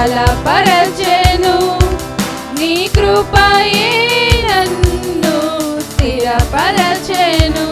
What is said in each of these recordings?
బలపరచెను నీ కృపయే నన్ను స్థిరపరచెను.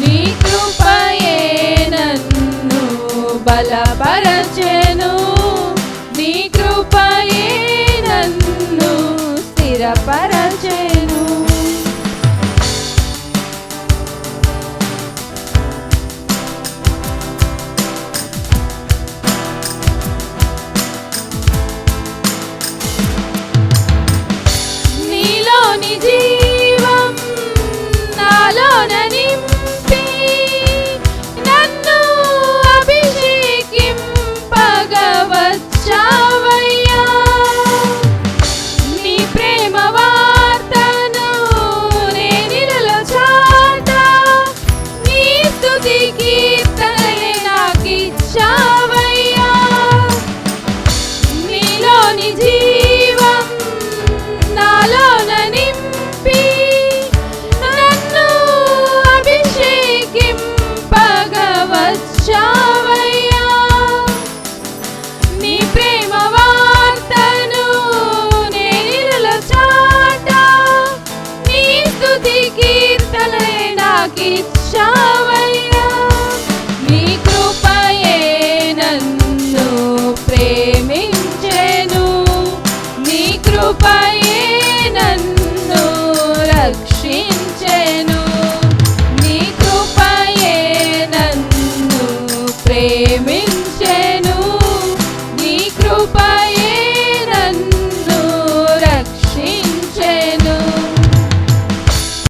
నీ కృపయే నన్ను బలపరచెను నీ కృపయే నన్ను స్థిరపరచెను. జీవం నాలోన నింపి నన్ను అభిషేకింపగవచ్చావయ్యా. నీ ప్రేమ వార్తను నేనిరలో చాట నీ కీర్తనలే నాకిచ్చావయ్యా. నీలోని జీవం స్థుతి కీర్తనలే నాకిచ్చావయ్యా. నీ కృపయే నన్ను ప్రేమించెను. నీ కృపయే నన్ను రక్షించెను. నీ కృపయే నన్ను ప్రేమించెను.